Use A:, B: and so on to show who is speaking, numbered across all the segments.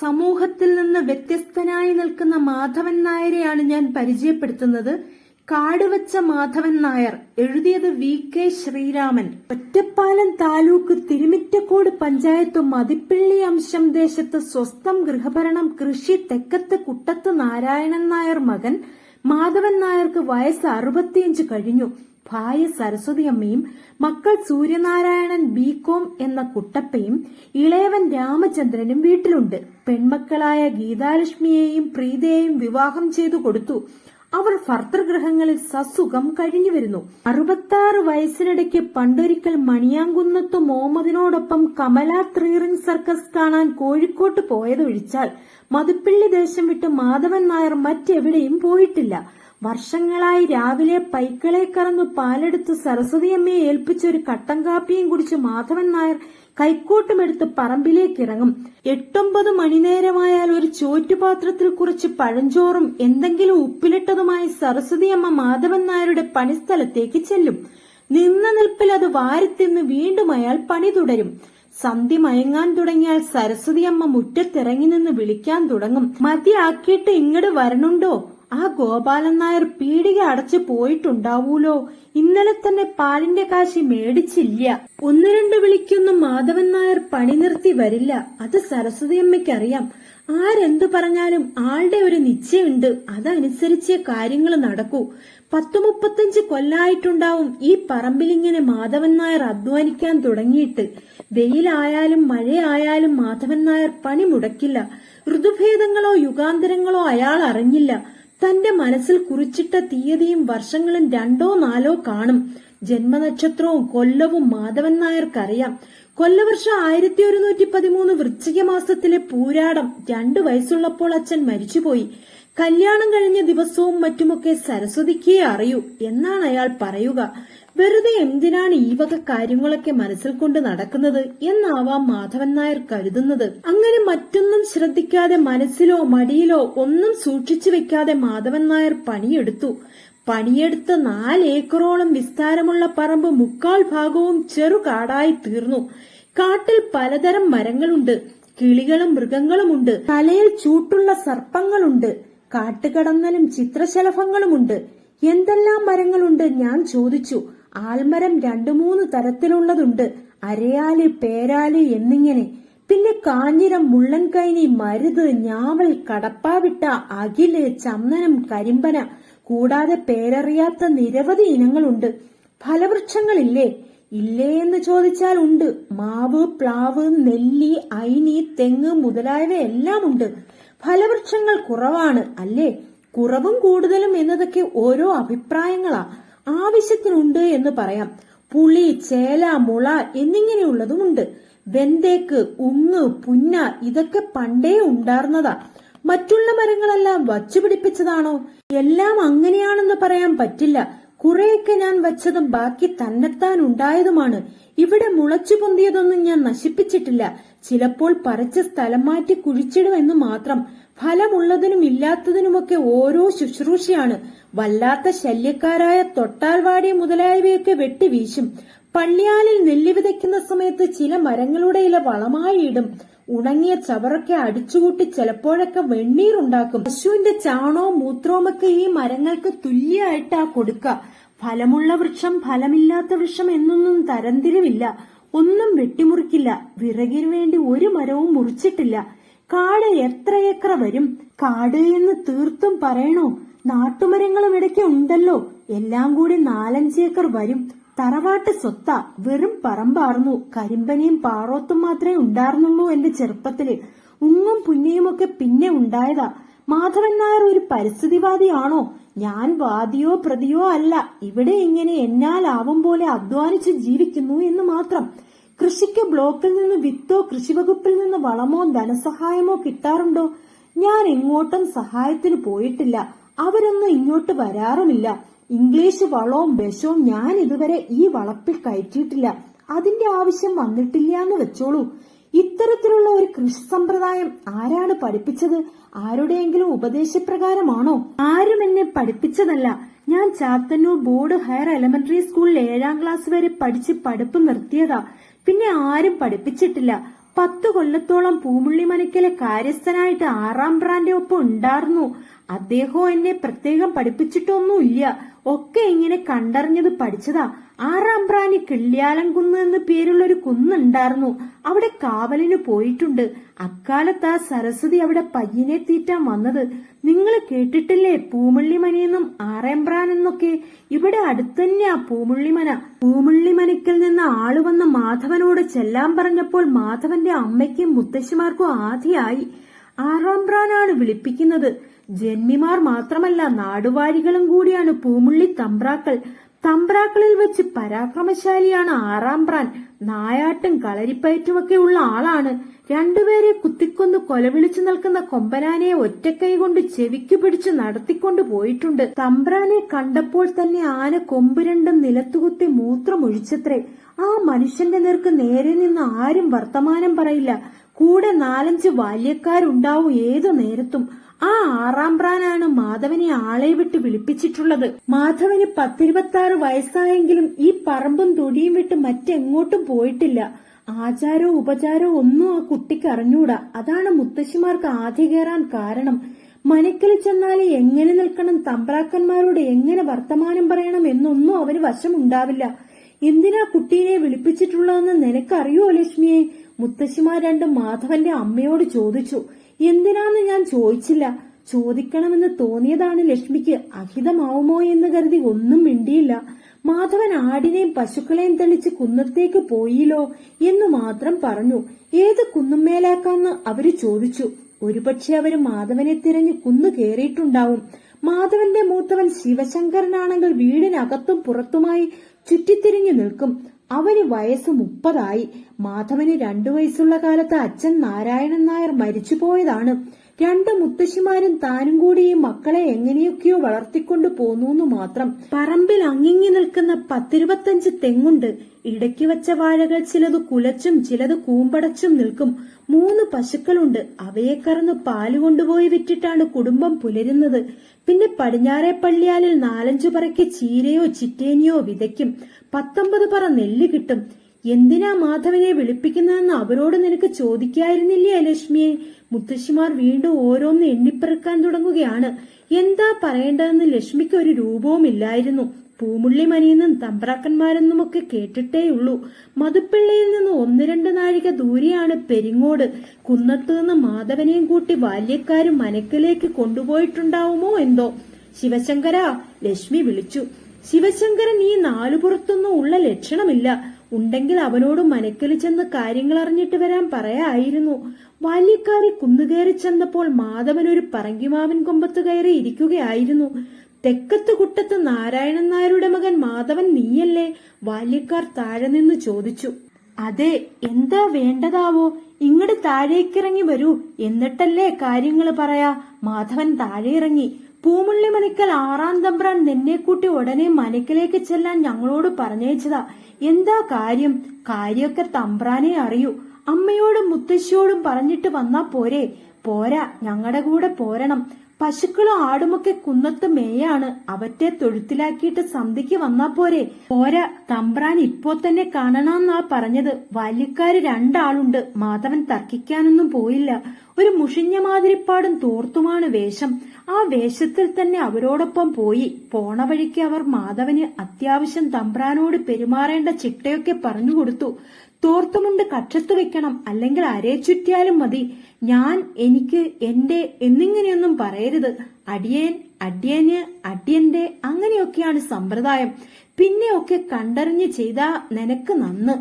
A: സമൂഹത്തിൽ നിന്ന് വ്യത്യസ്തനായി നിൽക്കുന്ന മാധവൻ നായരെയാണ് ഞാൻ പരിചയപ്പെടുത്തുന്നത്. കാടുവച്ച മാധവൻ നായർ എഴുതിയത് വി കെ ശ്രീരാമൻ. ഒറ്റപ്പാലം താലൂക്ക് തിരുമിറ്റക്കോട് പഞ്ചായത്ത് മതിപ്പിള്ളി അംശം ദേശത്ത് സ്വസ്ഥം ഗൃഹഭരണം കൃഷി തെക്കത്ത് കുട്ടത്ത് നാരായണൻ നായർ മകൻ. മാധവൻ നായർക്ക് വയസ്സ് അറുപത്തിയഞ്ച് കഴിഞ്ഞു. ഭാര്യ സരസ്വതിയമ്മയും മക്കൾ സൂര്യനാരായണൻ ബികോം എന്ന കുട്ടപ്പയും ഇളയവൻ രാമചന്ദ്രനും വീട്ടിലുണ്ട്. പെൺമക്കളായ ഗീതാലക്ഷ്മിയെയും പ്രീതയെയും വിവാഹം ചെയ്തു കൊടുത്തു. അവർ ഭർത്തൃഗൃഹങ്ങളിൽ സസുഖം കഴിഞ്ഞു വരുന്നു. അറുപത്താറ് വയസ്സിനിടയ്ക്ക് പണ്ടൊരിക്കൽ മണിയാങ്കുന്നത്ത് മുഹമ്മദിനോടൊപ്പം കമല ത്രീ റിംഗ് സർക്കസ് കാണാൻ കോഴിക്കോട്ട് പോയതൊഴിച്ചാൽ മതുപ്പിള്ളി ദേശം വിട്ട് മാധവൻ നായർ മറ്റെവിടെയും പോയിട്ടില്ല. വർഷങ്ങളായി രാവിലെ പൈക്കളെ കറന്നു പാലെടുത്ത് സരസ്വതിയമ്മയെ ഏൽപ്പിച്ച ഒരു കട്ടൻ കാപ്പിയും കുടിച്ച് മാധവൻ നായർ കൈക്കോട്ടുമെടുത്ത് പറമ്പിലേക്ക് ഇറങ്ങും എട്ടൊമ്പത് മണിനേരമായാൽ ഒരു ചോറ്റുപാത്രത്തിൽ കുറച്ച് പഴഞ്ചോറും എന്തെങ്കിലും ഉപ്പിലിട്ടതുമായി സരസ്വതിയമ്മ മാധവൻ നായരുടെ പണിസ്ഥലത്തേക്ക് ചെല്ലും. നിന്ന നിൽപ്പിൽ അത് വാരിത്തിന്ന് വീണ്ടും അയാൾ പണി തുടരും. സന്ധി മയങ്ങാൻ തുടങ്ങിയാൽ സരസ്വതിയമ്മ മുറ്റത്തിറങ്ങി നിന്ന് വിളിക്കാൻ തുടങ്ങും. മതിയാക്കിയിട്ട് ഇങ്ങട് വരണുണ്ടോ? ആ ഗോപാലൻ നായർ പീടിക അടച്ചു പോയിട്ടുണ്ടാവൂലോ? ഇന്നലെ തന്നെ പാലിന്റെ കാശി മേടിച്ചില്ല. ഒന്ന് രണ്ട് വിളിക്കൊന്നും മാധവൻ നായർ പണി നിർത്തി വരില്ല. അത് സരസ്വതിയമ്മയ്ക്കറിയാം ആരെന്തു പറഞ്ഞാലും ആളുടെ ഒരു നിശ്ചയമുണ്ട്. അതനുസരിച്ചേ കാര്യങ്ങൾ നടക്കൂ. പത്തു മുപ്പത്തഞ്ച് കൊല്ലായിട്ടുണ്ടാവും ഈ പറമ്പിലിങ്ങനെ മാധവൻ നായർ അധ്വാനിക്കാൻ തുടങ്ങിയിട്ട്. വെയിലായാലും മഴയായാലും മാധവൻ നായർ പണി മുടക്കില്ല. ഋതുഭേദങ്ങളോ യുഗാന്തരങ്ങളോ അയാൾ അറിഞ്ഞില്ല. തന്റെ മനസ്സിൽ കുറിച്ചിട്ട തീയതിയും വർഷങ്ങളും രണ്ടോ നാലോ കാണും. ജന്മനക്ഷത്രവും കൊല്ലവും മാധവൻ നായർക്കറിയാം. കൊല്ലവർഷം ആയിരത്തി ഒരുന്നൂറ്റി പതിമൂന്ന് വൃശ്ചിക മാസത്തിലെ പൂരാടം രണ്ടു വയസ്സുള്ളപ്പോൾ അച്ഛൻ മരിച്ചുപോയി. കല്യാണം കഴിഞ്ഞ ദിവസവും മറ്റുമൊക്കെ സരസ്വതിക്കേ അറിയൂ എന്നാണ് അയാൾ പറയുക. വെറുതെ എന്തിനാണ് ഈ വക കാര്യങ്ങളൊക്കെ മനസ്സിൽ കൊണ്ട് നടക്കുന്നത് എന്നാവാം മാധവൻ നായർ കരുതുന്നത്. അങ്ങനെ മറ്റൊന്നും ശ്രദ്ധിക്കാതെ മനസ്സിലോ മടിയിലോ ഒന്നും സൂക്ഷിച്ചു വെക്കാതെ മാധവൻ നായർ പണിയെടുത്തു. പണിയെടുത്ത് നാലേക്കറോളം വിസ്താരമുള്ള പറമ്പ് മുക്കാൽ ഭാഗവും ചെറുകാടായി തീർന്നു. കാട്ടിൽ പലതരം മരങ്ങളുണ്ട്. കിളികളും മൃഗങ്ങളുമുണ്ട്. തലയിൽ ചൂട്ടുള്ള സർപ്പങ്ങളുണ്ട്. കാട്ടുകടന്നലും ചിത്രശലഭങ്ങളുമുണ്ട്. എന്തെല്ലാം മരങ്ങളുണ്ട് ഞാൻ ചോദിച്ചു. ആൽമരം രണ്ടു മൂന്ന് തരത്തിലുള്ളതുണ്ട്. അരയാൽ പേരാൽ എന്നിങ്ങനെ. പിന്നെ കാഞ്ഞിരം മുള്ളൻകൈനി മരുത് ഞാവൽ കടപ്പാവിട്ട അകിൽ ചന്ദനം കരിമ്പന. കൂടാതെ പേരറിയാത്ത നിരവധി ഇനങ്ങളുണ്ട്. ഫലവൃക്ഷങ്ങളില്ലേ? ഇല്ലേ എന്ന് ചോദിച്ചാൽ ഉണ്ട്. മാവ് പ്ലാവ് നെല്ലി ഐനി തെങ്ങ് മുതലായവ എല്ലാം ഉണ്ട്. ഫലവൃക്ഷങ്ങൾ കുറവാണ് അല്ലേ? കുറവും കൂടുതലും എന്നതൊക്കെ ഓരോ അഭിപ്രായങ്ങളാ. ആവശ്യത്തിനുണ്ട് എന്ന് പറയാം. പുളി ചേല മുള എന്നിങ്ങനെയുള്ളതുമുണ്ട്. വെന്തേക്ക് ഉങ്ങ് പുന്ന ഇതൊക്കെ പണ്ടേ ഉണ്ടാർന്നതാ. മറ്റുള്ള മരങ്ങളെല്ലാം വച്ചുപിടിപ്പിച്ചതാണോ എല്ലാം അങ്ങനെയാണെന്ന് പറയാൻ പറ്റില്ല. കുറെയൊക്കെ ഞാൻ വച്ചതും ബാക്കി തന്നെത്താൻ ഉണ്ടായതുമാണ്. ഇവിടെ മുളച്ചു പൊന്തിയതൊന്നും ഞാൻ നശിപ്പിച്ചിട്ടില്ല. ചിലപ്പോൾ പറിച്ച സ്ഥലം മാറ്റി കുഴിച്ചിടുമെന്ന് മാത്രം. ഫലമുള്ളതിനും ഇല്ലാത്തതിനുമൊക്കെ ഓരോ ശുശ്രൂഷയാണ്. വല്ലാത്ത ശല്യക്കാരായ തൊട്ടാൽവാടി മുതലായവയൊക്കെ വെട്ടിവീശും പള്ളിയാലിൽ നെല്ല് വിതയ്ക്കുന്ന സമയത്ത് ചില മരങ്ങളുടെ ഇല വളമായി ഇടും. ഉണങ്ങിയ ചവറൊക്കെ അടിച്ചുകൂട്ടി ചിലപ്പോഴൊക്കെ വെണ്ണീറുണ്ടാക്കും. പശുവിന്റെ ചാണോ മൂത്രവുമൊക്കെ ഈ മരങ്ങൾക്ക് തുല്യമായിട്ടാ കൊടുക്ക. ഫലമുള്ള വൃക്ഷം ഫലമില്ലാത്ത വൃക്ഷം എന്നൊന്നും തരംതിരിവില്ല. ഒന്നും വെട്ടിമുറിക്കില്ല. വിറകിനു വേണ്ടി ഒരു മരവും മുറിച്ചിട്ടില്ല. കാട് എത്ര ഏക്കർ വരും? കാട് എന്ന് തീർത്തും പറയണോ? നാട്ടുമരങ്ങളും ഇടയ്ക്ക് ഉണ്ടല്ലോ. എല്ലാം കൂടി നാലഞ്ച് ഏക്കർ വരും. തറവാട്ട് സ്വത്ത. വെറും പറമ്പാർന്നു. കരിമ്പനയും പാറോത്തും മാത്രമേ ഉണ്ടായിരുന്നുള്ളൂ എന്റെ ചെറുപ്പത്തിൽ. ഉങ്ങും പുന്നയുമൊക്കെ പിന്നെ ഉണ്ടായതാ. മാധവൻ നായർ ഒരു പരിസ്ഥിതിവാദിയാണോ? ഞാൻ വാദിയോ പ്രതിയോ അല്ല. ഇവിടെ ഇങ്ങനെ എന്നാലാവും പോലെ അധ്വാനിച്ച് ജീവിക്കുന്നു എന്ന് മാത്രം. കൃഷിക്ക് ബ്ലോക്കിൽ നിന്ന് വിത്തോ കൃഷിവകുപ്പിൽ നിന്ന് വളമോ ധനസഹായമോ കിട്ടാറുണ്ടോ? ഞാൻ എങ്ങോട്ടും സഹായത്തിന് പോയിട്ടില്ല. അവരൊന്നും ഇങ്ങോട്ട് വരാറുമില്ല. ഇംഗ്ലീഷ് വളവും വിഷവും ഞാൻ ഇതുവരെ ഈ വളപ്പിൽ കയറ്റിയിട്ടില്ല. അതിന്റെ ആവശ്യം വന്നിട്ടില്ല എന്ന് വെച്ചോളൂ. ഇത്തരത്തിലുള്ള ഒരു കൃഷി സമ്പ്രദായം ആരാണ് പഠിപ്പിച്ചത്? ആരുടെയെങ്കിലും ഉപദേശപ്രകാരമാണോ? ആരും എന്നെ പഠിപ്പിച്ചതല്ല. ഞാൻ ചാത്തന്നൂർ ബോർഡ് ഹയർ എലമെന്ററി സ്കൂളിൽ ഏഴാം ക്ലാസ് വരെ പഠിച്ച് പഠിപ്പ് നിർത്തിയതാ. പിന്നെ ആരും പഠിപ്പിച്ചിട്ടില്ല. പത്തു കൊല്ലത്തോളം പൂമുള്ളിമനക്കിലെ കാര്യസ്ഥനായിട്ട് ആറാം ബ്രാൻഡ് ഒപ്പം ഉണ്ടായിരുന്നു അദ്ദേഹം എന്നെ പ്രത്യേകം പഠിപ്പിച്ചിട്ടൊന്നുമില്ല. ഒക്കെ ഇങ്ങനെ കണ്ടറിഞ്ഞത് പഠിച്ചതാ. ആറാം പ്രാണി കിള്ളിയാലംകുന്ന് എന്ന് പേരുള്ള ഒരു കുന്നുണ്ടായിരുന്നു അവിടെ കാവലിന് പോയിട്ടുണ്ട്. അക്കാലത്ത് ആ സരസ്വതി അവിടെ പയ്യനെ തീറ്റാൻ വന്നത്. നിങ്ങൾ കേട്ടിട്ടില്ലേ പൂമുള്ളിമനയെന്നും ആറേമ്പ്രാൻ എന്നൊക്കെ? ഇവിടെ അടുത്തന്നെയാ പൂമുള്ളിമന. പൂമുള്ളിമനയ്ക്കൽ നിന്ന് ആൾ വന്ന മാധവനോട് ചെല്ലാൻ പറഞ്ഞപ്പോൾ മാധവന്റെ അമ്മയ്ക്കും മുത്തശ്ശിമാർക്കും ആധിയായി. ആറാം പ്രാനാണ് വിളിപ്പിക്കുന്നത്. ജന്മിമാർ മാത്രമല്ല നാടുവാഴികളും കൂടിയാണ് പൂമുള്ളി തമ്പ്രാക്കൾ. തമ്പ്രാക്കളിൽ വെച്ച് പരാക്രമശാലിയാണ് ആറാം പ്രാൻ. നായാട്ടും കളരിപ്പയറ്റുമൊക്കെ ഉള്ള ആളാണ്. രണ്ടുപേരെ കുത്തിക്കൊന്ന് കൊലവിളിച്ചു നിൽക്കുന്ന കൊമ്പനാനെ ഒറ്റക്കൈ കൊണ്ട് ചെവിക്ക് പിടിച്ച് നടത്തിക്കൊണ്ട് പോയിട്ടുണ്ട്. തമ്പ്രാനെ കണ്ടപ്പോൾ തന്നെ ആന കൊമ്പ് രണ്ടും നിലത്തുകുത്തി മൂത്രമൊഴിച്ചത്രേ. ആ മനുഷ്യന്റെ നേർക്ക് നേരെ നിന്ന് ആരും വർത്തമാനം പറയില്ല. കൂടെ നാലഞ്ച് ബാല്യക്കാരുണ്ടാവും ഏതു നേരത്തും. ആ ആറാം പ്രാനാണ് മാധവനെ ആളെ വിട്ട് വിളിപ്പിച്ചിട്ടുള്ളത്. മാധവന് പത്തിരുപത്തി വയസ്സായെങ്കിലും ഈ പറമ്പും തൊടിയും വിട്ട് മറ്റെങ്ങോട്ടും പോയിട്ടില്ല. ആചാരോ ഉപചാരോ ഒന്നും ആ കുട്ടിക്ക് അറിഞ്ഞൂടാ. അതാണ് മുത്തശ്ശിമാർക്ക് ആദ്യ കയറാൻ കാരണം. മനക്കൽ ചെന്നാൽ എങ്ങനെ നിൽക്കണം? തമ്പ്രാക്കന്മാരോട് എങ്ങനെ വർത്തമാനം പറയണം എന്നൊന്നും അവന് വശമുണ്ടാവില്ല. എന്തിനാ കുട്ടീനെ വിളിപ്പിച്ചിട്ടുള്ളതെന്ന് നിനക്കറിയോ ലക്ഷ്മിയെ? മുത്തശ്ശിമാർ രണ്ടും മാധവന്റെ അമ്മയോട് ചോദിച്ചു. എന്തിനാന്ന് ഞാൻ ചോദിച്ചില്ല. ചോദിക്കണമെന്ന് തോന്നിയതാണ് ലക്ഷ്മിക്ക് അഹിതമാവുമോ എന്ന് കരുതി ഒന്നും മിണ്ടിയില്ല. മാധവൻ ആടിനെയും പശുക്കളെയും തെളിച്ച് കുന്നത്തേക്ക് പോയില്ലോ എന്ന് മാത്രം പറഞ്ഞു. ഏത് കുന്നുമേലാക്കാന്ന് അവർ ചോദിച്ചു. ഒരുപക്ഷെ അവർ മാധവനെ തിരഞ്ഞ് കുന്നു കയറിയിട്ടുണ്ടാവും മാധവന്റെ മൂത്തവൻ ശിവശങ്കരനാണെങ്കിൽ വീടിനകത്തും പുറത്തുമായി ചുറ്റിത്തിരിഞ്ഞു നിൽക്കും. അവന് വയസ്സ് മുപ്പതായി. മാധവന് രണ്ടു വയസ്സുള്ള കാലത്ത് അച്ഛൻ നാരായണൻ നായർ മരിച്ചുപോയതാണ്. രണ്ട് മുത്തശ്ശിമാരും താനും കൂടി ഈ മക്കളെ എങ്ങനെയൊക്കെയോ വളർത്തിക്കൊണ്ടു പോന്നു മാത്രം. പറമ്പിൽ അങ്ങിങ്ങി നിൽക്കുന്ന പത്തിരുപത്തഞ്ച് തെങ്ങുണ്ട്. ഇടയ്ക്ക് വച്ച വാഴകൾ ചിലത് കുലച്ചും ചിലത് കൂമ്പടച്ചും നിൽക്കും. മൂന്ന് പശുക്കളുണ്ട്. അവയെ കറന്ന് പാൽ കൊണ്ടുപോയി വിറ്റിട്ടാണ് കുടുംബം പുലരുന്നത്. പിന്നെ പടിഞ്ഞാറെ പള്ളിയാലിൽ നാലഞ്ചു പറയ്ക്ക് ചീരയോ ചിറ്റേനിയോ വിതയ്ക്കും. പത്തൊമ്പത് പറ നെല്ല് കിട്ടും. എന്തിനാ മാധവനെ വിളിപ്പിക്കുന്നതെന്ന് അവരോട് നിനക്ക് ചോദിക്കായിരുന്നില്ലേ ലക്ഷ്മിയെ മുത്തശ്ശിമാർ വീണ്ടും ഓരോന്ന് എണ്ണിപ്പെറുക്കാൻ തുടങ്ങുകയാണ്. എന്താ പറയേണ്ടതെന്ന് ലക്ഷ്മിക്ക് ഒരു രൂപവും ഇല്ലായിരുന്നു. പൂമുള്ളി മനിയെന്നും തമ്പ്രാക്കന്മാരെന്നുമൊക്കെ കേട്ടിട്ടേയുള്ളൂ. മധുപ്പിള്ളയിൽ നിന്ന് ഒന്ന് രണ്ട് നാഴിക ദൂരെയാണ് പെരിങ്ങോട്. കുന്നത്തു നിന്ന് മാധവനെയും കൂട്ടി ബാല്യക്കാരും മനക്കിലേക്ക് കൊണ്ടുപോയിട്ടുണ്ടാവുമോ എന്തോ? ശിവശങ്കര ലക്ഷ്മി വിളിച്ചു. ശിവശങ്കരൻ ഈ നാലുപുറത്തൊന്നും ഉള്ള ലക്ഷണമില്ല. ഉണ്ടെങ്കിൽ അവനോട് മനക്കൽ ചെന്ന് കാര്യങ്ങൾ അറിഞ്ഞിട്ട് വരാൻ പറയായിരുന്നു. ബാല്യക്കാരി കുന്നുകയറി ചെന്നപ്പോൾ മാധവൻ ഒരു പറങ്കിമാവൻ കൊമ്പത്ത് കയറി ഇരിക്കുകയായിരുന്നു. തെക്കത്ത് കുട്ടത്ത് നാരായണൻ നായരുടെ മകൻ മാധവൻ നീയല്ലേ? ബാല്യക്കാർ താഴെ നിന്ന് ചോദിച്ചു. അതെ എന്താ വേണ്ടതാവോ? ഇങ്ങട് താഴേക്കിറങ്ങി വരൂ. എന്നിട്ടല്ലേ കാര്യങ്ങൾ പറയാ. മാധവൻ താഴെ ഇറങ്ങി. പൂമുള്ളി മനക്കൽ ആറാം തമ്പ്രാൻ നിന്നെ കൂട്ടി ഉടനെ മനക്കിലേക്ക് ചെല്ലാൻ ഞങ്ങളോട് പറഞ്ഞയച്ചതാ. എന്താ കാര്യം? കാര്യമൊക്കെ തമ്പ്രാനെ അറിയൂ. അമ്മയോടും മുത്തശ്ശിയോടും പറഞ്ഞിട്ട് വന്നാ പോരെ. പോരാ ഞങ്ങളുടെ കൂടെ പോരണം. പശുക്കളും ആടുമൊക്കെ കുന്നത്ത് മേയാണ്. അവറ്റെ തൊഴുത്തിലാക്കിയിട്ട് സന്ധിക്ക് വന്നാ പോരെ. പോരാ തമ്പ്രാൻ ഇപ്പോ തന്നെ കാണണമെന്നാ പറഞ്ഞത്. ബാല്യക്കാര് രണ്ടാളുണ്ട്. മാധവൻ തർക്കിക്കാനൊന്നും പോയില്ല. ഒരു മുഷിഞ്ഞ മാതിരിപ്പാടും തോർത്തുമാണ് വേഷം. ആ വേഷത്തിൽ തന്നെ അവരോടൊപ്പം പോയി. പോണ വഴിക്ക് അവർ മാധവന് അത്യാവശ്യം തമ്പ്രാനോട് പെരുമാറേണ്ട ചിട്ടയൊക്കെ പറഞ്ഞു കൊടുത്തു. തോർത്തുമുണ്ട് കക്ഷത്ത് വെക്കണം. അല്ലെങ്കിൽ അരേ ചുറ്റിയാലും മതി. ഞാൻ എനിക്ക് എന്റെ എന്നിങ്ങനെയൊന്നും പറയരുത്. അടിയൻ അടിയന് അടിയന്റെ അങ്ങനെയൊക്കെയാണ് സമ്പ്രദായം. പിന്നെയൊക്കെ കണ്ടറിഞ്ഞ് ചെയ്താ നിനക്ക് നന്ന്.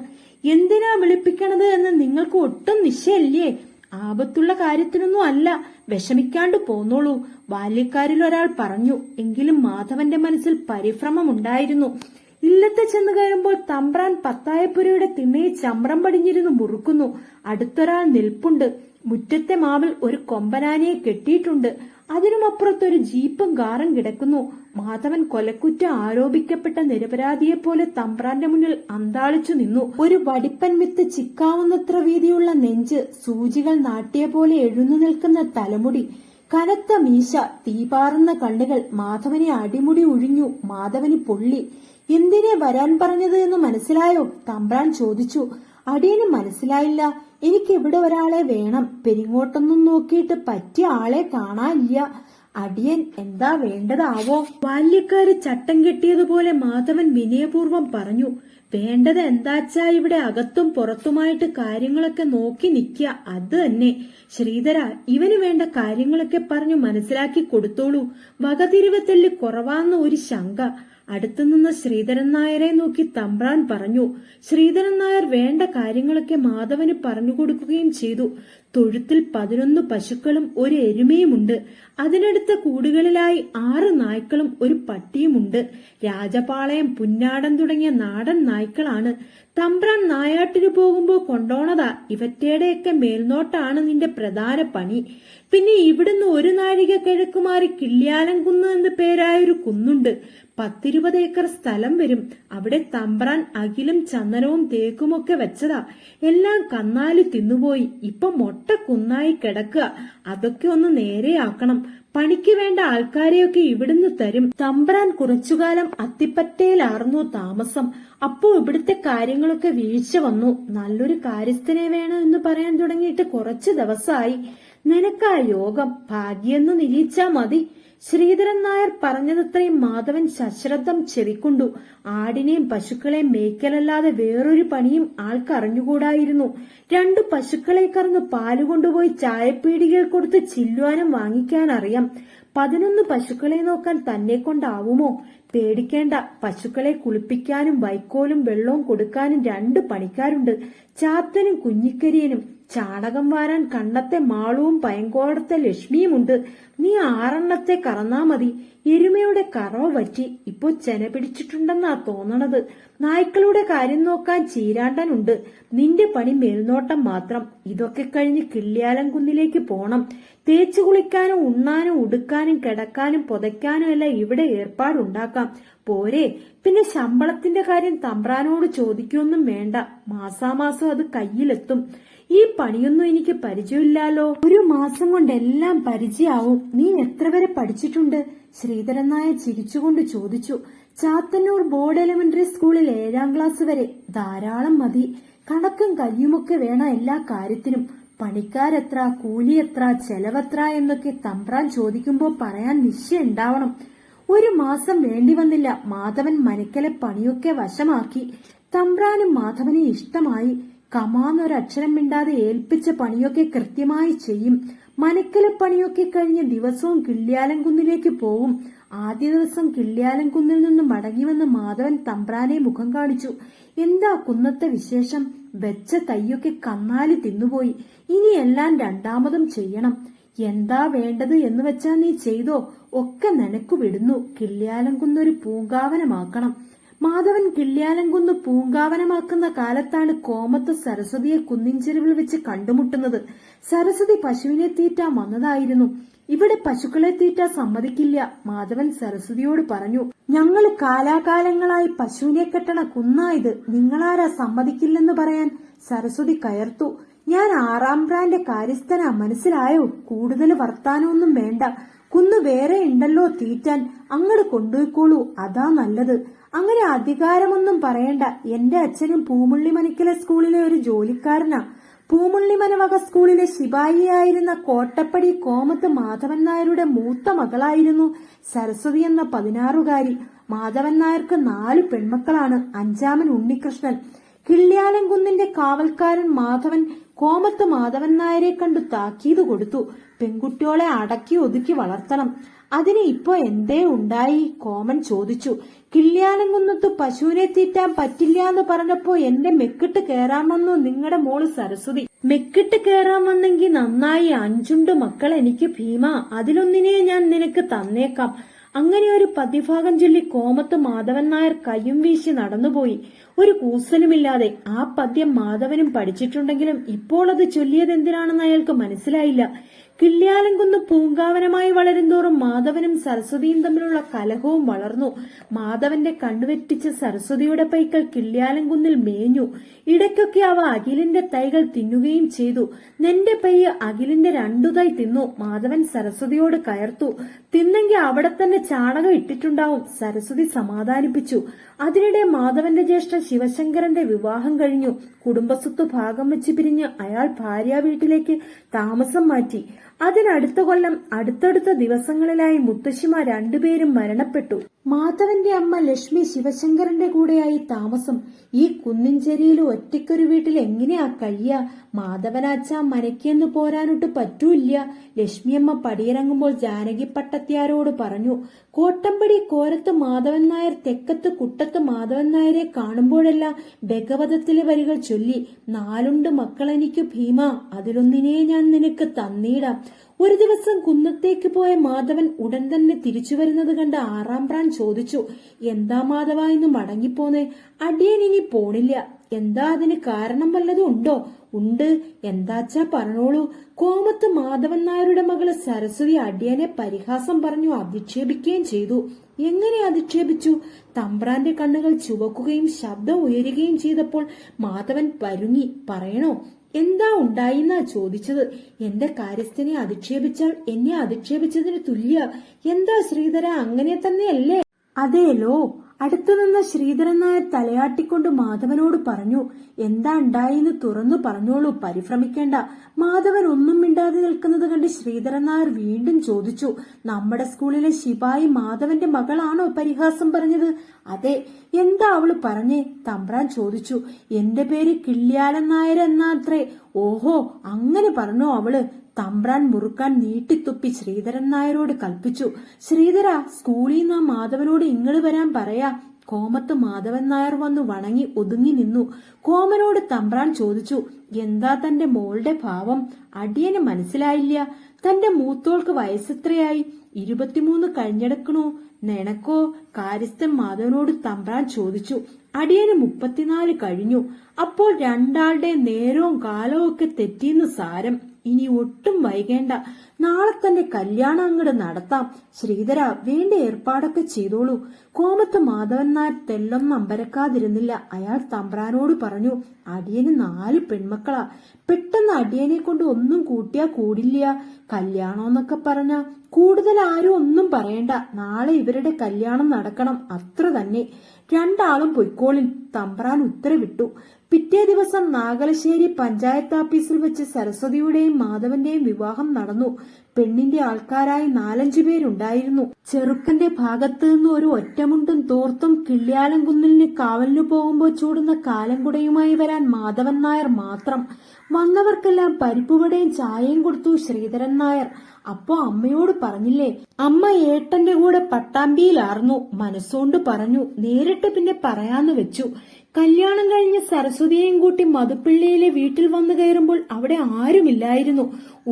A: എന്തിനാ വിളിപ്പിക്കണത് എന്ന് നിങ്ങൾക്ക് ഒട്ടും നിശ്ചയല്ലേ ആപത്തുള്ള കാര്യത്തിനൊന്നും അല്ല. വിഷമിക്കാണ്ട് പോന്നോളൂ. ബാല്യക്കാരിൽ ഒരാൾ പറഞ്ഞു. എങ്കിലും മാധവന്റെ മനസ്സിൽ പരിഭ്രമമുണ്ടായിരുന്നു. ഇല്ലത്തെ ചെന്നു കയറുമ്പോൾ തമ്പ്രാൻ പത്തായപ്പുരയുടെ തിണ്ണയിൽ ചമ്രം പടിഞ്ഞിരുന്നു മുറുക്കുന്നു. അടുത്തൊരാൾ നിൽപ്പുണ്ട്. മുറ്റത്തെ മാവിൽ ഒരു കൊമ്പനാനയെ കെട്ടിയിട്ടുണ്ട്. അതിനുമപ്പുറത്തൊരു ജീപ്പും കാറും കിടക്കുന്നു. മാധവൻ കൊലക്കുറ്റം ആരോപിക്കപ്പെട്ട നിരപരാധിയെ പോലെ തമ്പ്രാന്റെ മുന്നിൽ അന്താളിച്ചു നിന്നു. ഒരു വടിപ്പൻ വിത്ത് ചിക്കാവുന്നത്ര വീതിയുള്ള നെഞ്ച് സൂചികൾ നാട്ടിയ പോലെ എഴുന്നു നിൽക്കുന്ന തലമുടി. കനത്ത മീശ തീപാറുന്ന കണ്ണുകൾ മാധവനെ അടിമുടി ഒഴിഞ്ഞു മാധവന് പൊള്ളി. എന്തിനെ വരാൻ പറഞ്ഞത് എന്ന് മനസ്സിലായോ? തമ്പ്രാൻ ചോദിച്ചു. അടിയന് മനസ്സിലായില്ല. എനിക്ക് ഇവിടെ ഒരാളെ വേണം. പെരിങ്ങോട്ടൊന്നും നോക്കിയിട്ട് പറ്റിയ ആളെ കാണാനില്ല. അടിയൻ എന്താ വേണ്ടതാവോ? ബാല്യക്കാര് ചട്ടം കെട്ടിയതുപോലെ മാധവൻ വിനയപൂർവം പറഞ്ഞു. വേണ്ടത് എന്താച്ചാ ഇവിടെ അകത്തും പുറത്തുമായിട്ട് കാര്യങ്ങളൊക്കെ നോക്കി നിക്ക അത് തന്നെ. ശ്രീധര ഇവന് വേണ്ട കാര്യങ്ങളൊക്കെ പറഞ്ഞു മനസ്സിലാക്കി കൊടുത്തോളൂ. വകതിരിവത്തല്ലി കുറവാന്ന് ഒരു ശങ്ക. അടുത്തുനിന്ന് ശ്രീധരൻ നായരെ നോക്കി തമ്പ്രാൻ പറഞ്ഞു ശ്രീധരൻ നായർ വേണ്ട കാര്യങ്ങളൊക്കെ മാധവന് പറഞ്ഞു കൊടുക്കുകയും ചെയ്തു. തൊഴുത്തിൽ പതിനൊന്ന് പശുക്കളും ഒരു എരുമയുമുണ്ട്. അതിനടുത്ത കൂടുകളിലായി ആറ് നായ്ക്കളും ഒരു പട്ടിയുമുണ്ട്. രാജപാളയം പുന്നാടൻ തുടങ്ങിയ നാടൻ നായ്ക്കളാണ്. തമ്പ്രാൻ നായാട്ടിനു പോകുമ്പോൾ കൊണ്ടോണതാ. ഇവറ്റയുടെയൊക്കെ മേൽനോട്ടാണ് നിന്റെ പ്രധാന പണി. പിന്നെ ഇവിടുന്ന് ഒരു നാഴിക കിഴക്കുമാറി കിള്ളിയാലം കുന്ന് എന്ന് പേരായൊരു കുന്നുണ്ട്. പത്തിരുപത് ഏക്കർ സ്ഥലം വരും. അവിടെ തമ്പ്രാൻ അകിലും ചന്ദനവും തേക്കുമൊക്കെ വെച്ചതാ. എല്ലാം കന്നാലി തിന്നുപോയി. ഇപ്പൊ മൊട്ട കുന്നായി കിടക്കുക. അതൊക്കെ ഒന്ന് നേരെയാക്കണം. പണിക്ക് വേണ്ട ആൾക്കാരെയൊക്കെ ഇവിടുന്ന് തരും. തമ്പ്രാൻ കുറച്ചുകാലം അത്തിപ്പറ്റയിലാർന്നു താമസം. അപ്പോ ഇവിടുത്തെ കാര്യങ്ങളൊക്കെ വീഴ്ച വന്നു. നല്ലൊരു കാര്യസ്ഥനെ വേണം എന്ന് പറയാൻ തുടങ്ങിയിട്ട് കുറച്ചു ദിവസമായി. നിനക്കാ യോഗം. ഭാഗ്യെന്ന് നിരീച്ചാ മതി. ശ്രീധരൻ നായർ പറഞ്ഞതത്രയും മാധവൻ സശ്രദ്ധം ചെവിക്കൊണ്ടു. ആടിനെയും പശുക്കളെയും മേയ്ക്കലല്ലാതെ വേറൊരു പണിയും ആൾക്കറിഞ്ഞുകൂടായിരുന്നു. രണ്ടു പശുക്കളെ കറന്ന് പാൽ കൊണ്ടുപോയി ചായപ്പീടികൾ കൊടുത്ത് ചില്ലുവാനും വാങ്ങിക്കാൻ അറിയാം പതിനൊന്ന് പശുക്കളെ നോക്കാൻ തന്നെ കൊണ്ടാവുമോ? പേടിക്കേണ്ട. പശുക്കളെ കുളിപ്പിക്കാനും വൈക്കോലും വെള്ളവും കൊടുക്കാനും രണ്ട് പണിക്കാരുണ്ട്. ചാത്തനും കുഞ്ഞിക്കരിയനും ചാണകം വാരാൻ കണ്ണത്തെ മാളുവും പയങ്കോടത്തെ ലക്ഷ്മിയുമുണ്ട് നീ ആറെണ്ണത്തെ കറന്നാ മതി. എരുമയുടെ കറവ പറ്റി ഇപ്പോ ചെന പിടിച്ചിട്ടുണ്ടെന്നാ തോന്നണത്. നായ്ക്കളുടെ കാര്യം നോക്കാൻ ചീരാണ്ടനുണ്ട് നിന്റെ പണി മേൽനോട്ടം മാത്രം. ഇതൊക്കെ കഴിഞ്ഞ് കിള്ളിയാലം കുന്നിലേക്ക് പോണം. തേച്ചു കുളിക്കാനും ഉണ്ണാനും ഉടുക്കാനും കിടക്കാനും പുതയ്ക്കാനും എല്ലാം ഇവിടെ ഏർപ്പാടുണ്ടാക്കാം. പോരെ. പിന്നെ ശമ്പളത്തിന്റെ കാര്യം തമ്പ്രാനോട് ചോദിക്കൊന്നും വേണ്ട. മാസാമാസം അത് കയ്യിലെത്തും. ഈ പണിയൊന്നും എനിക്ക് പരിചയമില്ലാലോ? ഒരു മാസം കൊണ്ട് എല്ലാം പരിചയാവും. നീ എത്ര വരെ പഠിച്ചിട്ടുണ്ട്? ശ്രീധരൻ നായർ ചിരിച്ചുകൊണ്ട് ചോദിച്ചു. ചാത്തന്നൂർ ബോർഡ് എലിമെന്ററി സ്കൂളിൽ ഏഴാം ക്ലാസ് വരെ. ധാരാളം മതി. കണക്കും കയ്യുമൊക്കെ വേണം എല്ലാ കാര്യത്തിനും. പണിക്കാരെത്ര കൂലി എത്ര ചെലവെത്ര എന്നൊക്കെ തമ്പ്രാൻ ചോദിക്കുമ്പോൾ പറയാൻ നിശ്ചയം ഉണ്ടാവണം. ഒരു മാസം വേണ്ടി വന്നില്ല. മാധവൻ മനക്കലെ പണിയൊക്കെ വശമാക്കി. തമ്പ്രാനും മാധവനെ ഇഷ്ടമായി. കമാന്നൊരക്ഷരം മിണ്ടാതെ ഏൽപ്പിച്ച പണിയൊക്കെ കൃത്യമായി ചെയ്യും. മനക്കല പണിയൊക്കെ കഴിഞ്ഞ് ദിവസവും കിള്ളിയാലംകുന്നിലേക്ക് പോവും. ആദ്യ ദിവസം കിള്ളിയാലംകുന്നിൽ നിന്നും മടങ്ങിവന്ന് മാധവൻ തമ്പ്രാനെ മുഖം കാണിച്ചു. എന്താ കുന്നത്തെ വിശേഷം? വെച്ച തയ്യൊക്കെ കന്നാലി തിന്നുപോയി. ഇനി എല്ലാം രണ്ടാമതും ചെയ്യണം. എന്താ വേണ്ടത് എന്ന് വെച്ചാ നീ ചെയ്തോ? ഒക്കെ നിനക്ക് വിടുന്നു. കിള്ളിയാലംകുന്നൊരു പൂങ്കാവനമാക്കണം. മാധവൻ കിള്ളിയാലംകുന്ന് പൂങ്കാവനമാക്കുന്ന കാലത്താണ് കോമത്ത് സരസ്വതിയെ കുന്നിൻചെരുവിൽ വെച്ച് കണ്ടുമുട്ടുന്നത്. സരസ്വതി പശുവിനെ തീറ്റാൻ വന്നതായിരുന്നു. ഇവിടെ പശുക്കളെ തീറ്റാൻ സമ്മതിക്കില്ല മാധവൻ സരസ്വതിയോട് പറഞ്ഞു. ഞങ്ങൾ കാലാകാലങ്ങളായി പശുവിനെ കെട്ടണ കുന്നായത് നിങ്ങളാരാ സമ്മതിക്കില്ലെന്ന് പറയാൻ? സരസ്വതി കയർത്തു. ഞാൻ ആറാം ബ്രാൻഡ് കാര്യസ്ഥനാ മനസ്സിലായോ? കൂടുതൽ വർത്താനമൊന്നും വേണ്ട. കുന്ന് വേറെ ഉണ്ടല്ലോ തീറ്റാൻ. അങ്ങട് കൊണ്ടുപോയിക്കോളൂ അതാ നല്ലത്. അങ്ങനെ അധികാരമൊന്നും പറയണ്ട. എന്റെ അച്ഛനും പൂമുള്ളിമനക്കിലെ സ്കൂളിലെ ഒരു ജോലിക്കാരനാ. പൂമുള്ളിമന വക സ്കൂളിലെ ശിപായിയായിരുന്ന കോട്ടപ്പടി കോമത്ത് മാധവൻ നായരുടെ മൂത്ത മകളായിരുന്നു സരസ്വതി എന്ന പതിനാറുകാരി. മാധവൻ നായർക്ക് നാല് പെൺമക്കളാണ്. അഞ്ചാമൻ ഉണ്ണികൃഷ്ണൻ. കിള്ളിയാനംകുന്നിന്റെ കാവൽക്കാരൻ മാധവൻ കോമത്ത് മാധവൻ നായരെ കണ്ടു താക്കീത് കൊടുത്തു. പെൺകുട്ടിയോളെ അടക്കി ഒതുക്കി വളർത്തണം. അതിന് ഇപ്പോ എന്തേ ഉണ്ടായി? കോമൻ ചോദിച്ചു. കിള്ളിയാലംകുന്നത്ത് പശുവിനെ തീറ്റാൻ പറ്റില്ല എന്ന് പറഞ്ഞപ്പോ എന്റെ മെക്കിട്ട് കേറാമെന്നു നിങ്ങളുടെ മോൾ സരസ്വതി. മെക്കിട്ട് കേറാൻ വന്നെങ്കിൽ നന്നായി അഞ്ചുണ്ട് മക്കൾ എനിക്ക് ഭീമ. അതിലൊന്നിനെ ഞാൻ നിനക്ക് തന്നേക്കാം. അങ്ങനെ ഒരു പതിഭാഗം ചൊല്ലി കോമത്ത് മാധവൻ നായർ കയ്യും വീശി നടന്നുപോയി. ഒരു കൂസലുമില്ലാതെ ആ പദ്യം മാധവനും പഠിച്ചിട്ടുണ്ടെങ്കിലും ഇപ്പോൾ അത് ചൊല്ലിയത് എന്തിനാണെന്ന് അയാൾക്ക് മനസ്സിലായില്ല. കിള്ളിയാലംകുന്ന് പൂങ്കാവനമായി വളരുന്തോറും മാധവനും സരസ്വതിയും തമ്മിലുള്ള കലഹവും വളർന്നു. മാധവന്റെ കണ്ണുവെട്ടിച്ച സരസ്വതിയുടെ പൈക്കൾ കിള്ളിയാലംകുന്നിൽ മേഞ്ഞു. ഇടയ്ക്കൊക്കെ അവ അഖിലിന്റെ തൈകൾ തിന്നുകയും ചെയ്തു. നിന്റെ പയ്യ് അഖിലിന്റെ രണ്ടു തൈ തിന്നു. മാധവൻ സരസ്വതിയോട് കയർത്തു. തിന്നെങ്കിൽ അവിടെ തന്നെ ചാണകം ഇട്ടിട്ടുണ്ടാവും സരസ്വതി സമാധാനിപ്പിച്ചു. അതിനിടെ മാധവന്റെ ജ്യേഷ്ഠ ശിവശങ്കരന്റെ വിവാഹം കഴിഞ്ഞു. കുടുംബസ്വത്ത് ഭാഗം വെച്ച് പിരിഞ്ഞ് അയാൾ ഭാര്യ വീട്ടിലേക്ക് താമസം മാറ്റി. അതിനടുത്ത കൊല്ലം അടുത്തടുത്ത ദിവസങ്ങളിലായി മുത്തശ്ശിമാർ രണ്ടുപേരും മരണപ്പെട്ടു. മാധവന്റെ അമ്മ ലക്ഷ്മി ശിവശങ്കറിന്റെ കൂടെയായി താമസം. ഈ കുന്നിഞ്ചേരിയിൽ ഒറ്റയ്ക്കൊരു വീട്ടിൽ എങ്ങനെയാ കഴിയ? മാധവനാച്ച മനയ്ക്കെന്ന് പോരാനൊട്ട് പറ്റൂല്ല. ലക്ഷ്മിയമ്മ പടിയിറങ്ങുമ്പോൾ ജാനകി പട്ടത്തിയാരോട് പറഞ്ഞു കോട്ടമ്പടി കോരത്ത് മാധവൻ നായർ തെക്കത്ത് കുട്ടത്ത് മാധവൻ നായരെ കാണുമ്പോഴെല്ലാം ഭഗവതത്തിലെ വരികൾ ചൊല്ലി നാലുണ്ട് മക്കളെനിക്ക് ഭീമ അതിലൊന്നിനെ ഞാൻ നിനക്ക് തന്നീടാം. ഒരു ദിവസം കുന്നത്തേക്ക് പോയ മാധവൻ ഉടൻ തന്നെ തിരിച്ചു വരുന്നത് കണ്ട് ആറാം പ്രാൻ ചോദിച്ചു എന്താ മാധവ ഇന്ന് മടങ്ങിപ്പോന്നെ? അടിയൻ ഇനി പോണില്ല. എന്താ അതിന് കാരണം വല്ലതും ഉണ്ടോ? ഉണ്ട്. എന്താച്ചാ പറഞ്ഞോളൂ. കോമത്ത് മാധവൻ നായരുടെ മകൾ സരസ്വതി അടിയനെ പരിഹാസം പറഞ്ഞു അധിക്ഷേപിക്കുകയും ചെയ്തു. എങ്ങനെ അധിക്ഷേപിച്ചു? തമ്പ്രാന്റെ കണ്ണുകൾ ചുവക്കുകയും ശബ്ദം ഉയരുകയും ചെയ്തപ്പോൾ മാധവൻ പരുങ്ങി പറയണോ? എന്താ ഉണ്ടായിന്നാ ചോദിച്ചത്. എന്റെ കാര്യസ്ഥനെ അധിക്ഷേപിച്ചാൽ എന്നെ അധിക്ഷേപിച്ചതിന് തുല്യ. എന്താ ശ്രീധര അങ്ങനെ തന്നെയല്ലേ? അതേലോ. അടുത്തു ശ്രീധരൻ നായർ തലയാട്ടിക്കൊണ്ട് മാധവനോട് പറഞ്ഞു എന്താ ഉണ്ടായിന്ന് തുറന്നു പറഞ്ഞോളൂ പരിഭ്രമിക്കേണ്ട. മാധവൻ ഒന്നും മിണ്ടാതെ നിൽക്കുന്നത് കണ്ട് ശ്രീധരൻ നായർ വീണ്ടും ചോദിച്ചു നമ്മുടെ സ്കൂളിലെ ശിപായി മാധവന്റെ മകളാണോ പരിഹാസം പറഞ്ഞത്? അതെ. എന്താ അവൾ പറഞ്ഞേ? തമ്പ്രാൻ ചോദിച്ചു എന്റെ പേര് കിള്ളിയാലൻ നായർ എന്നാത്രേ. ഓഹോ അങ്ങനെ പറഞ്ഞോ അവൾ. തമ്പ്രാൻ മുറുക്കാൻ നീട്ടിത്തുപ്പി ശ്രീധരൻ നായരോട് കൽപ്പിച്ചു. ശ്രീധര സ്കൂളിൽ നിന്ന് മാധവനോട് ഇങ്ങൾ വരാൻ പറയാ. കോമത്ത് മാധവൻ നായർ വന്നു വണങ്ങി ഒതുങ്ങി നിന്നു. കോമനോട് തമ്പ്രാൻ ചോദിച്ചു എന്താ തന്റെ മോളുടെ ഭാവം? അടിയന് മനസ്സിലായില്ല. തന്റെ മൂത്തോൾക്ക് വയസ്സെത്രയായി? ഇരുപത്തിമൂന്ന് കഴിഞ്ഞെടുക്കണോ? നെണക്കോ കാര്യസ്ഥൻ മാധവനോട് തമ്പ്രാൻ ചോദിച്ചു. അടിയന് മുപ്പത്തിനാല് കഴിഞ്ഞു. അപ്പോൾ രണ്ടാളുടെ നേരവും കാലവും ഒക്കെ തെറ്റിയെന്ന് സാരം. ഇനി ഒട്ടും വൈകേണ്ട. നാളെ തന്നെ കല്യാണം അങ്ങോട്ട് നടത്താം. ശ്രീധര വേണ്ട ഏർപ്പാടൊക്കെ ചെയ്തോളൂ. കോമത്ത് മാധവൻ നായർ തെല്ലൊന്നും അമ്പരക്കാതിരുന്നില്ല. അയാൾ തമ്പ്രാനോട് പറഞ്ഞു അടിയന് നാല് പെൺമക്കളാ. പെട്ടെന്ന് അടിയനെ കൊണ്ട് ഒന്നും കൂട്ടിയാ കൂടില്ല. കല്യാണോന്നൊക്കെ പറഞ്ഞ കൂടുതൽ ആരും ഒന്നും പറയണ്ട. നാളെ ഇവരുടെ കല്യാണം നടക്കണം. അത്ര തന്നെ. രണ്ടാളും പൊയ്ക്കോളിൻ. തമ്പ്രാൻ ഉത്തരവിട്ടു. പിറ്റേ ദിവസം നാഗലശ്ശേരി പഞ്ചായത്ത് ഓഫീസിൽ വെച്ച് സരസ്വതിയുടെയും മാധവന്റെയും വിവാഹം നടന്നു. പെണ്ണിന്റെ ആൾക്കാരായി നാലഞ്ചു പേരുണ്ടായിരുന്നു. ചെറുക്കന്റെ ഭാഗത്ത് നിന്ന് ഒരു ഒറ്റമുണ്ടും തോർത്തും കിള്ളിയാലം കുന്നിലിന് കാവലിനു പോകുമ്പോൾ ചൂടുന്ന കാലംകുടയുമായി വരാൻ മാധവൻ നായർ മാത്രം. വന്നവർക്കെല്ലാം പരിപ്പുവടയും ചായയും കൊടുത്തു ശ്രീധരൻ നായർ. അപ്പോ അമ്മയോട് പറഞ്ഞില്ലേ അമ്മ ഏട്ടന്റെ കൂടെ പട്ടാമ്പിയിലാർന്നു. മനസ്സുകൊണ്ട് പറഞ്ഞു. നേരിട്ട് പിന്നെ പറയാന്ന് വെച്ചു. കല്യാണം കഴിഞ്ഞ് സരസ്വതിയെയും കൂട്ടി മധുപ്പിള്ളിയിലെ വീട്ടിൽ വന്നു കയറുമ്പോൾ അവിടെ ആരുമില്ലായിരുന്നു.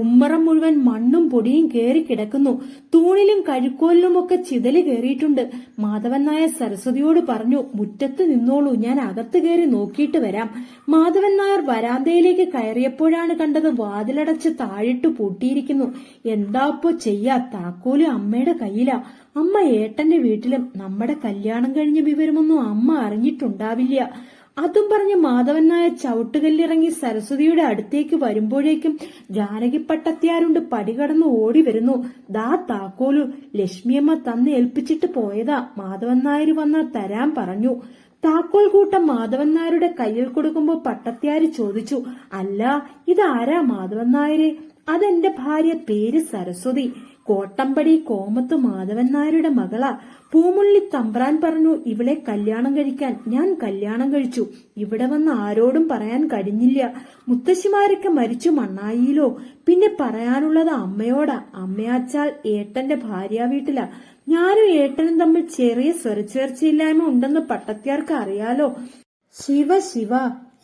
A: ഉമ്മറം മുഴുവൻ മണ്ണും പൊടിയും കയറി കിടക്കുന്നു. തൂണിലും കഴുക്കോലിലുമൊക്കെ ചിതൽ കയറിയിട്ടുണ്ട് മാധവൻ നായർ സരസ്വതിയോട് പറഞ്ഞു മുറ്റത്ത് നിന്നോളൂ ഞാൻ അകത്ത് കയറി നോക്കിയിട്ട് വരാം. മാധവൻ നായർ വരാന്തയിലേക്ക് കയറിയപ്പോഴാണ് കണ്ടത് വാതിലടച്ച് താഴിട്ട് പൂട്ടിയിരിക്കുന്നു. എന്താ അപ്പോ ചെയ്യാ താക്കോൽ അമ്മയുടെ കയ്യിലാ. അമ്മ ഏട്ടന്റെ വീട്ടിലും നമ്മുടെ കല്യാണം കഴിഞ്ഞ വിവരമൊന്നും അമ്മ അറിഞ്ഞിട്ടുണ്ടാവില്ല. അതും പറഞ്ഞ് മാധവൻ നായർ ചവിട്ടുകല്ലിറങ്ങി സരസ്വതിയുടെ അടുത്തേക്ക് വരുമ്പോഴേക്കും ജാനകി പട്ടത്യാരുണ്ട് പടികടന്ന് ഓടി വരുന്നു ദാ താക്കോലു ലക്ഷ്മിയമ്മ തന്ന് ഏൽപ്പിച്ചിട്ട് പോയതാ. മാധവൻ നായർ വന്നാ തരാൻ പറഞ്ഞു. താക്കോൽ കൂട്ടം മാധവൻ നായരുടെ കയ്യിൽ കൊടുക്കുമ്പോൾ പട്ടത്തിയാര് ചോദിച്ചു അല്ല ഇതാരാ മാധവൻ നായരെ അതെന്റെ ഭാര്യ പേര് സരസ്വതി. കോട്ടമ്പടി കോമത്ത് മാധവൻ നായരുടെ മകളാ. പൂമുള്ളി തമ്പ്രാൻ പറഞ്ഞു ഇവളെ കല്യാണം കഴിക്കാൻ ഞാൻ കല്യാണം കഴിച്ചു. ഇവിടെ വന്ന് ആരോടും പറയാൻ കഴിഞ്ഞില്ല. മുത്തശ്ശിമാരൊക്കെ മരിച്ചു മണ്ണായിലോ പിന്നെ പറയാനുള്ളത് അമ്മയോടാ. അമ്മയാച്ചാൽ ഏട്ടന്റെ ഭാര്യ വീട്ടിലാ. ഞാനും ഏട്ടനും തമ്മിൽ ചെറിയ സ്വരച്ചേർച്ചയില്ലായ്മ ഉണ്ടെന്ന് പട്ടത്തിയാർക്ക് അറിയാലോ? ശിവ ശിവ.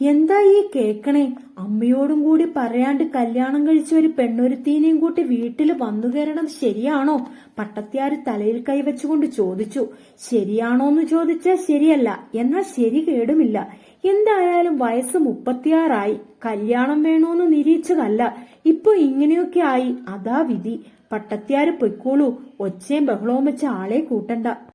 A: എന്താ ഈ കേക്കണേ? അമ്മയോടും കൂടി പറയാണ്ട് കല്യാണം കഴിച്ച ഒരു പെണ്ണൊരുത്തീനെയും കൂട്ടി വീട്ടിൽ വന്നു കയറണം ശരിയാണോ? പട്ടത്തിയാര് തലയിൽ കൈവച്ചുകൊണ്ട് ചോദിച്ചു. ശരിയാണോന്ന് ചോദിച്ചാൽ ശരിയല്ല. എന്നാൽ ശരി കേടുമില്ല. എന്തായാലും വയസ്സ് മുപ്പത്തിയാറായി. കല്യാണം വേണോന്ന് നിരീച്ചതല്ല ഇപ്പൊ ഇങ്ങനെയൊക്കെ ആയി. അതാ വിധി. പട്ടത്തിയാര് പൊയ്ക്കോളൂ. ഒച്ചയും ബഹളവും വെച്ച ആളെ കൂട്ടണ്ട.